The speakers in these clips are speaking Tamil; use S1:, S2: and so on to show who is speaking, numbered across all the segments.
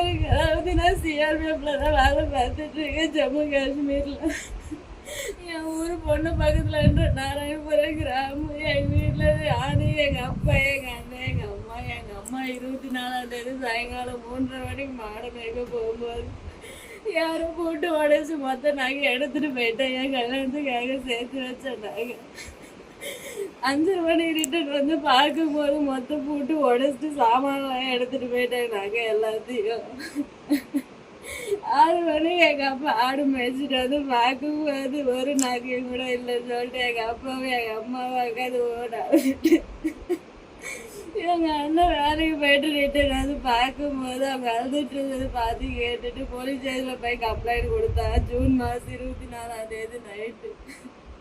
S1: பேருக்கு அதாவது நான் சிஆர்பிஎஃப்ல தான் வேலை பார்த்துட்டு இருக்கேன் ஜம்மு காஷ்மீரில். என் ஊர் பொண்ணு பக்கத்துலன்ற நாராயணபுரம் கிராமம். எங்கள் வீட்டில் ஆணி எங்கள் அப்பா எங்கள் அண்ணன் எங்கள் அம்மா எங்கள் அம்மா இருபத்தி நாலாம் தேதி சாயங்காலம் மூன்றரை மணிக்கு மாடை மேய்க்க போகும்போது யாரும் போட்டு உடச்சி மொத்த நகை எடுத்துட்டு போயிட்டேன். என் கல்யாணத்துக்காக சேர்த்து வச்ச நகை. அஞ்சு மணி ரிட்டர்ன் வந்து பார்க்கும்போது மொத்தம் போட்டு உடச்சிட்டு சாமான்லாம் எடுத்துட்டு போயிட்டேன் நாங்கள் எல்லாத்தையும். ஆறு மணி எங்கள் அப்பா ஆடு மேய்ச்சிட்டு வந்து பார்க்கும்போது ஒரு நகையும் கூட இல்லைன்னு சொல்லிட்டு எங்கள் அப்பாவும் எங்கள் அம்மாவும் உட்காந்து ஓடாவிட்டு எங்கள் அண்ணன் வேலைக்கு போயிட்டு ரிட்டர்ன் வந்து பார்க்கும்போது அவங்க அழுதுட்டு இருந்தது பார்த்து கேட்டுட்டு போலீஸ் ஸ்டேஷனில் போய் கம்ப்ளைண்ட் கொடுத்தா ஜூன் மாதம் இருபத்தி நாலாம் தேதி நைட்டு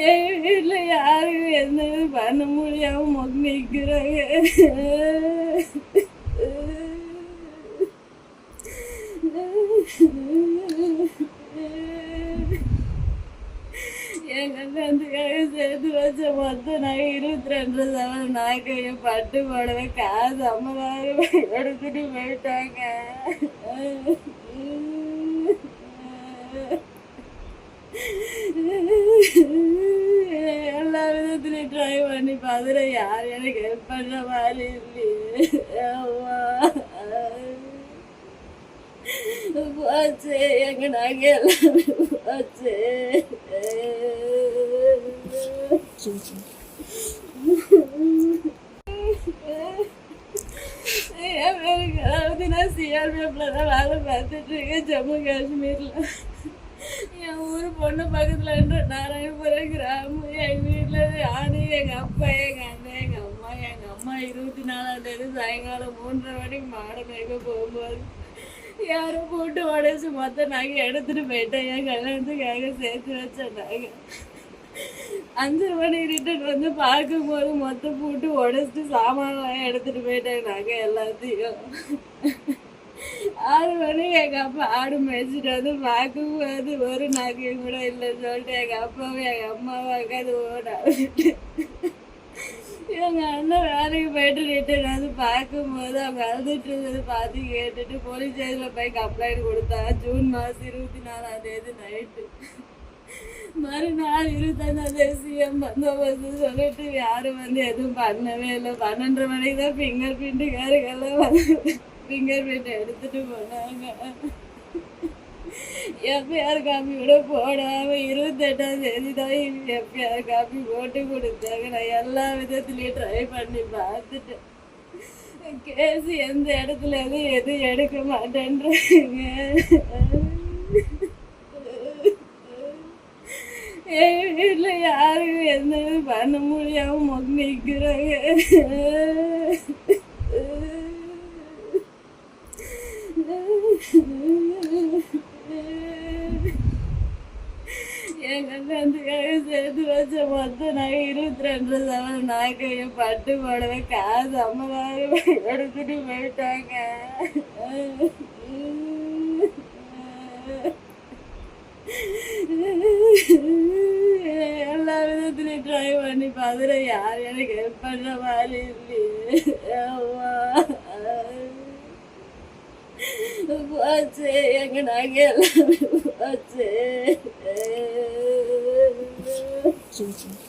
S1: வீட்டில் யாரும் எந்த பண்ண முடியாம மொக்க நிற்கிறாங்க என் சேர்த்து வச்ச மொத்தம் நகை இருபத்தி ரெண்டு சவரம் நாக்கையும் பட்டு போடவே காசு ஐம்பதாயிரம் எடுத்துட்டு போயிட்டாங்க. பண்ணி பார்த்துட்டு யார் எனக்கு ஹெல்ப் பண்ணுற மாதிரி இல்லையே போச்சு எங்க நாங்க எல்லாமே போச்சு என் பேருக்கு அதாவது நான் சிஆர்பிஎஃப்ல தான் வேலை பார்த்துட்டு இருக்கேன் ஜம்மு காஷ்மீரில் பொண்ணு பக்கத்தில் என்று நாராயணபுரம் கிராமம் எங்கள் வீட்டில் ஆணி எங்கள் அப்பா எங்கள் அண்ணன் எங்கள் அம்மா எங்கள் அம்மா இருபத்தி நாலாம் தேதி சாயங்காலம் மூன்றரை மணிக்கு மாடு மேய்க்க போகும்போது யாரும் போட்டு உடச்சி மொத்த நகை எடுத்துகிட்டு போயிட்டேன். என் கல்யாணத்துக்காக சேர்த்து வச்ச நகை. அஞ்சு மணி ரிட்டர்ன் வந்து பார்க்கும்போது மொத்தம் போட்டு உடச்சிட்டு சாமான் எடுத்துகிட்டு போயிட்டேன். நகை எல்லாத்தையும். ஆறு மணி எங்க அப்பா ஆடு மேய்ச்சிட்டு வந்து பார்க்கும்போது ஒரு நகையும் கூட இல்லைன்னு சொல்லிட்டு எங்க அப்பாவும் எங்க அம்மாவும் உட்காந்து ஓடாது எங்க அண்ணன் வேலைக்கு போயிட்டு ரிட்டர்ன் வந்து பார்க்கும்போது அவங்க அழுதுட்டு இருந்தது பார்த்து கேட்டுட்டு போலீஸ் ஸ்டேஷனில் போய் கம்ப்ளைண்ட் கொடுத்தா ஜூன் மாதம் இருபத்தி நாலாம் தேதி நைட்டு மறுநாள் இருபத்தஞ்சாம் தேதி சிஎம் பந்தோபஸ்து சொல்லிட்டு யாரும் வந்து எதுவும் பண்ணவே இல்லை. பன்னெண்டு மணிக்கு தான் ஃபிங்கர் பிரிண்ட்டுக்காரங்கெல்லாம் வந்து ஃபிங்கர் பிரிண்ட் எடுத்துட்டு போனாங்க. எஃப்ஐஆர் காப்பி கூட போடாம இருபத்தெட்டாம் தேதி தான் எஃப்ஐஆர் காப்பி போட்டு கொடுத்தாங்க. நான் எல்லா விதத்துலையும் ட்ரை பண்ணி பார்த்துட்டேன். கேஸ் எந்த இடத்துல எதுவும் எதுவும் எடுக்க மாட்டேன்றாங்க. என் வீட்டில் யாரும் எந்த பண்ண முடியாம மொக்க நிற்கிறாங்க சேர்த்து வச்ச மொத்த நகை இருபத்தி ரெண்டு சவரம் நாக்கையும் பட்டு போடவே காசு ஐம்பதாயிரம் எடுத்துட்டு போயிட்டாங்க. எல்லா விதத்துலையும் ட்ரை பண்ணி பார்த்துட்டு யார் எனக்கு ஹெல்ப் பண்ணுற மாதிரி இல்லையே. போச்சு எங்க நாங்க எல்லாமே போச்சு. зустрічі.